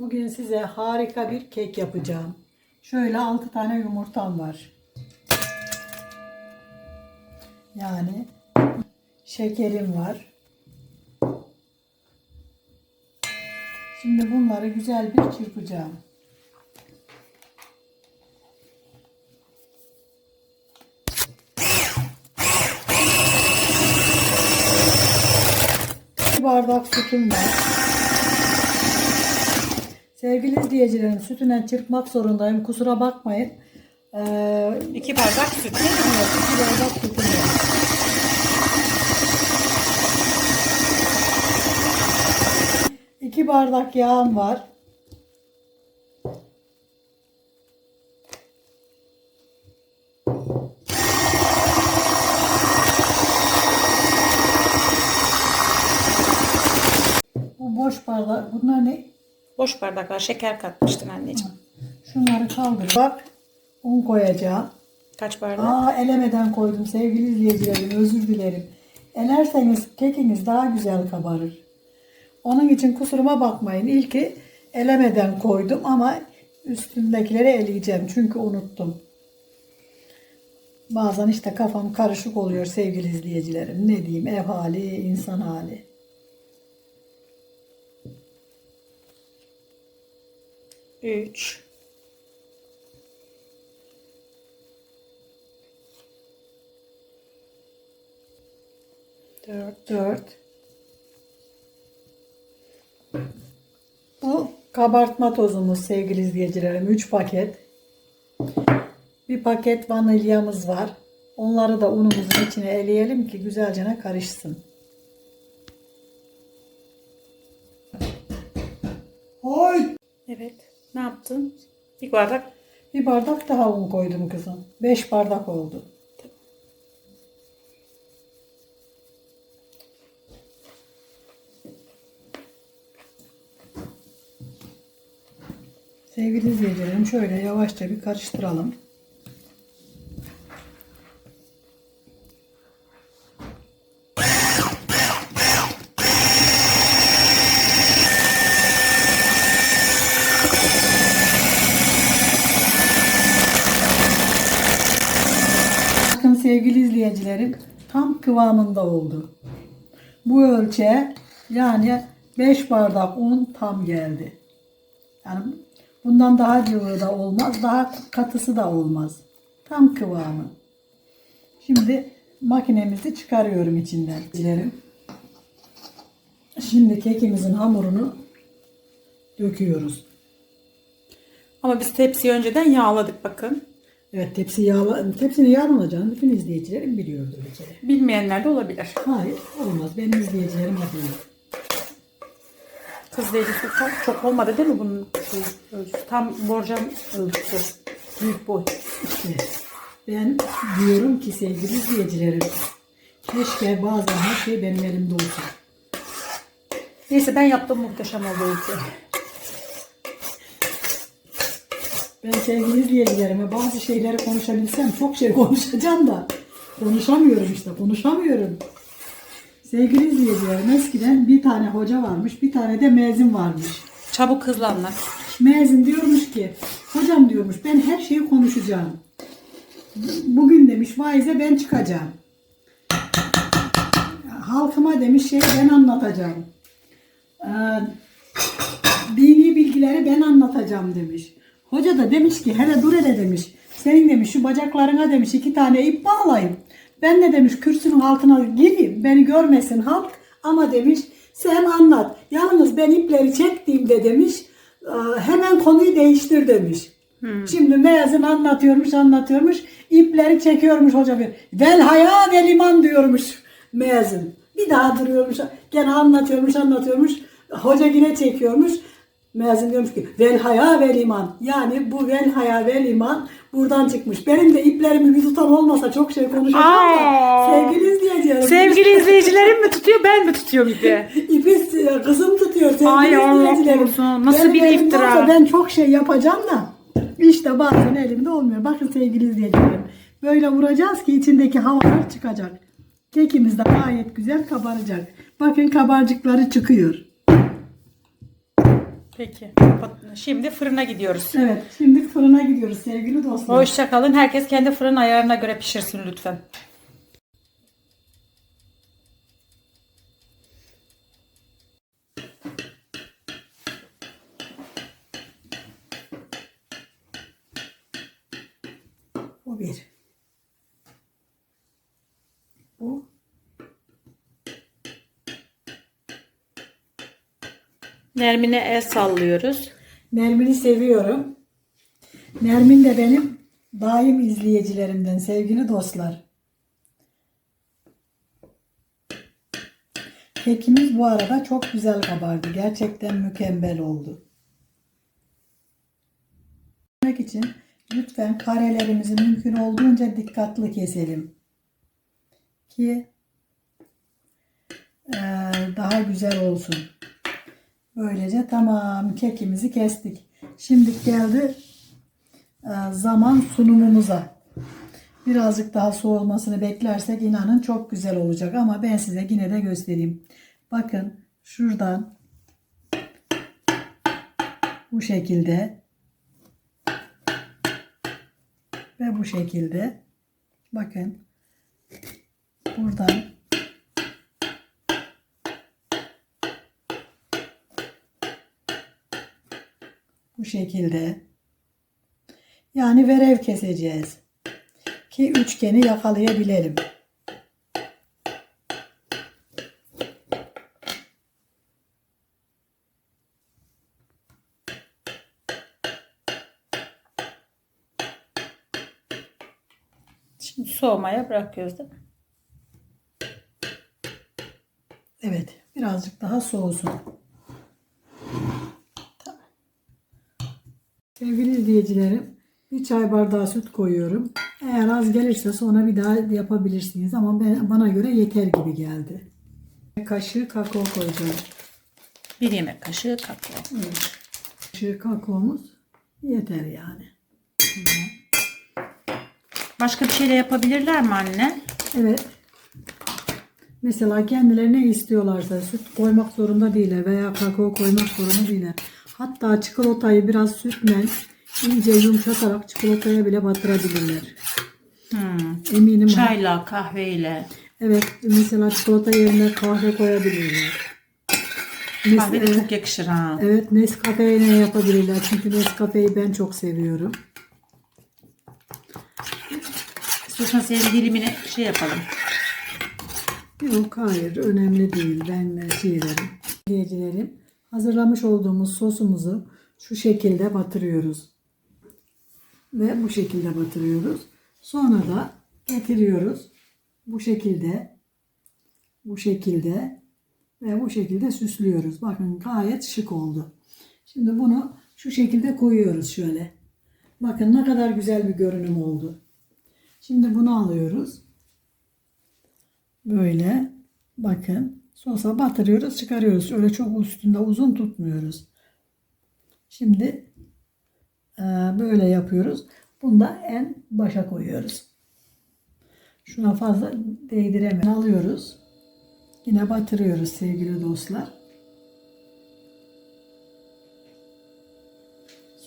Bugün size harika bir kek yapacağım. Şöyle 6 tane yumurtam var. Yani şekerim var. Şimdi bunları güzel bir çırpacağım. Bir bardak sütüm var. Sevgili izleyicilerim sütüne çırpmak zorundayım. Kusura bakmayın. Ee, İki bardak süt. evet, iki bardak sütüm var. İki bardak yağım var. Bu boş bardak. Bunlar ne? Boş bardaklar şeker katmıştın anneciğim. Şunları kaldır. Bak un koyacağım. Kaç bardak? Aa elemeden koydum sevgili izleyicilerim özür dilerim. Elerseniz kekiniz daha güzel kabarır. Onun için kusuruma bakmayın. İlki elemeden koydum ama üstündekileri eleyeceğim çünkü unuttum. Bazen işte kafam karışık oluyor sevgili izleyicilerim. Ne diyeyim ev hali, insan hali. Üç. Dört. 4 Bu kabartma tozumuz sevgili izleyicilerim. 3 paket. Bir paket vanilyamız var. Onları da unumuzun içine eleyelim ki güzelce karışsın. Oy! Evet. Ne yaptın? Bir bardak. Bir bardak daha un koydum kızım. 5 bardak oldu. Sevgili izleyicilerim şöyle yavaşça bir karıştıralım. Bakın sevgili izleyicilerim tam kıvamında oldu. Bu ölçe yani 5 bardak un tam geldi. Yani bundan daha cıvığı da olmaz, daha katısı da olmaz. Tam kıvamı. Şimdi makinemizi çıkarıyorum içinden. Şimdi kekimizin hamurunu döküyoruz. Ama biz tepsiyi önceden yağladık bakın. Evet tepsi yağla, tepsinin yağlanacağını bütün izleyicilerim biliyordur bir kere. Bilmeyenler de olabilir. Hayır olmaz. Benim izleyicilerim biliyor. Kız delisi çok, çok olmadı değil mi bunun şey, ölçüsü? Tam borcam ölçüsü. Büyük boy. İşte ben diyorum ki sevgili izleyicilerim keşke bazen her şey benim elimde olsa. Neyse ben yaptım muhteşem oldu Ben sevgili izleyicilerime bazı şeyleri konuşabilsem çok şey konuşacağım da konuşamıyorum işte konuşamıyorum. Sevgili izleyicilerim eskiden bir tane hoca varmış bir tane de mezun varmış. Çabuk hızlı anlat. Mezun diyormuş ki hocam diyormuş ben her şeyi konuşacağım. Bugün demiş vaize ben çıkacağım. Halkıma demiş şey ben anlatacağım. Ee, dini bilgileri ben anlatacağım demiş. Hoca da demiş ki hele dur hele demiş. Senin demiş şu bacaklarına demiş iki tane ip bağlayayım. Ben de demiş kürsünün altına gireyim. Beni görmesin halk ama demiş sen anlat. Yalnız ben ipleri çektiğimde demiş "e, hemen konuyu değiştir demiş. Şimdi mezun anlatıyormuş anlatıyormuş. ipleri çekiyormuş hoca bir. Vel haya vel iman diyormuş mezun. Bir daha duruyormuş. Gene anlatıyormuş anlatıyormuş. Hoca yine çekiyormuş. Mezun diyormuş ki vel haya vel iman. Yani bu vel haya vel iman buradan çıkmış. Benim de iplerimi bir tutan olmasa çok şey konuşacağım da. Sevgili izleyicilerim. Sevgili izleyicilerim mi tutuyor ben mi tutuyorum ipi? İpi kızım tutuyor sevgili Ay izleyicilerim. korusun. Nasıl Benim bir iftira? Ben çok şey yapacağım da işte bazen elimde olmuyor. Bakın sevgili izleyicilerim. Böyle vuracağız ki içindeki havalar çıkacak. Kekimiz de gayet güzel kabaracak. Bakın kabarcıkları çıkıyor. Peki. Şimdi fırına gidiyoruz. Evet şimdi fırına gidiyoruz sevgili dostlar. Hoşça kalın. Herkes kendi fırın ayarına göre pişirsin lütfen. Bu bir. Nermin'e el sallıyoruz. Nermin'i seviyorum. Nermin de benim daim izleyicilerimden sevgili dostlar. Kekimiz bu arada çok güzel kabardı. Gerçekten mükemmel oldu. Yemek için lütfen karelerimizi mümkün olduğunca dikkatli keselim. Ki eee, daha güzel olsun. Böylece tamam kekimizi kestik. Şimdi geldi e, zaman sunumumuza. Birazcık daha soğumasını beklersek inanın çok güzel olacak ama ben size yine de göstereyim. Bakın şuradan bu şekilde ve bu şekilde bakın buradan Bu şekilde. Yani verev keseceğiz. Ki üçgeni yakalayabilelim. Şimdi soğumaya bırakıyoruz değil mi? Evet. Birazcık daha soğusun. Tamam. Sevgili izleyicilerim bir çay bardağı süt koyuyorum. Eğer az gelirse sonra bir daha yapabilirsiniz ama ben, bana göre yeter gibi geldi. Kaşığı kakao koyacağım. Bir yemek kaşığı kakao. Kaşığı kakaomuz yeter yani. Başka bir şey de yapabilirler mi anne? Evet. Mesela kendileri ne istiyorlarsa süt koymak zorunda değiller veya kakao koymak zorunda değiller. Hatta çikolatayı biraz sütle iyice yumuşatarak çikolataya bile batırabilirler. Hmm. Eminim. Çayla, kahveyle. Evet mesela çikolata yerine kahve koyabilirler. Kahve de çok yakışır ha. Evet Nescafe ile yapabilirler. Çünkü Nescafe'yi ben çok seviyorum. İstiyorsan senin dilimini şey yapalım. Yok hayır önemli değil. Ben şey ederim. Hazırlamış olduğumuz sosumuzu şu şekilde batırıyoruz. Ve bu şekilde batırıyoruz. Sonra da getiriyoruz. Bu şekilde bu şekilde ve bu şekilde süslüyoruz. Bakın gayet şık oldu. Şimdi bunu şu şekilde koyuyoruz şöyle. Bakın ne kadar güzel bir görünüm oldu. Şimdi bunu alıyoruz. Böyle bakın sosa batırıyoruz çıkarıyoruz. Öyle çok üstünde uzun tutmuyoruz. Şimdi böyle yapıyoruz. Bunu da en başa koyuyoruz. Şuna fazla değdiremem. Alıyoruz. Yine batırıyoruz sevgili dostlar.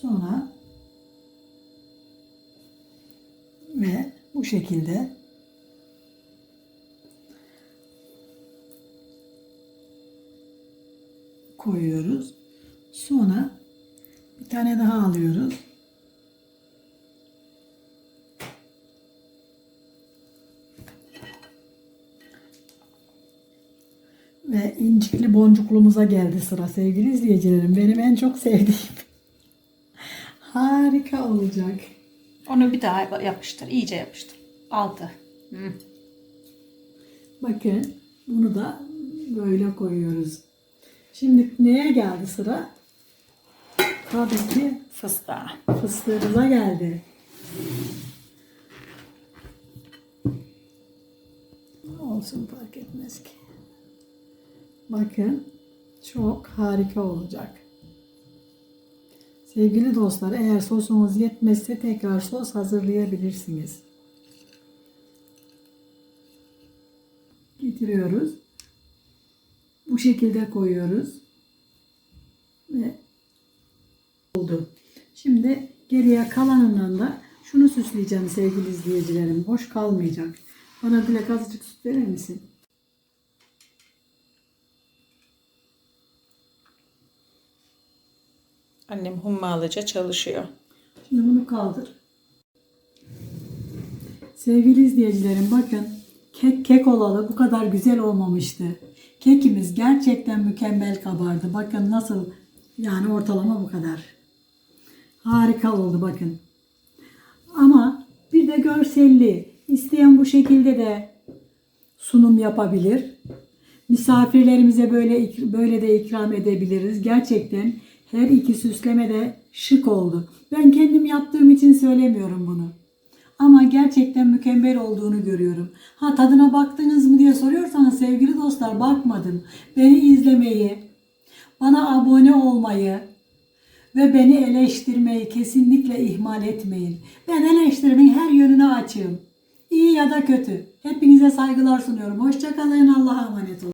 Sonra ve bu şekilde koyuyoruz. Sonra bir tane daha alıyoruz. İncikli boncuklumuza geldi sıra sevgili izleyicilerim. Benim en çok sevdiğim. Harika olacak. Onu bir daha yapıştır. iyice yapıştır. Altı. Hı. Bakın bunu da böyle koyuyoruz. Şimdi neye geldi sıra? Tabii ki Fıstığa. fıstığımıza geldi. Olsun fark etmez ki. Bakın çok harika olacak. Sevgili dostlar eğer sosunuz yetmezse tekrar sos hazırlayabilirsiniz. Getiriyoruz. Bu şekilde koyuyoruz. Ve Geriye kalanından da şunu süsleyeceğim sevgili izleyicilerim. Boş kalmayacak. Bana Dilek azıcık süt verir misin? Annem hummalıca çalışıyor. Şimdi bunu kaldır. Sevgili izleyicilerim bakın kek kek olalı bu kadar güzel olmamıştı. Kekimiz gerçekten mükemmel kabardı. Bakın nasıl yani ortalama bu kadar. Harika oldu bakın. Ama bir de görselli. İsteyen bu şekilde de sunum yapabilir. Misafirlerimize böyle böyle de ikram edebiliriz. Gerçekten her iki süsleme de şık oldu. Ben kendim yaptığım için söylemiyorum bunu. Ama gerçekten mükemmel olduğunu görüyorum. Ha tadına baktınız mı diye soruyorsanız sevgili dostlar bakmadım. Beni izlemeyi, bana abone olmayı ve beni eleştirmeyi kesinlikle ihmal etmeyin. Ben eleştirimin her yönüne açığım. İyi ya da kötü. Hepinize saygılar sunuyorum. Hoşçakalın. Allah'a emanet olun.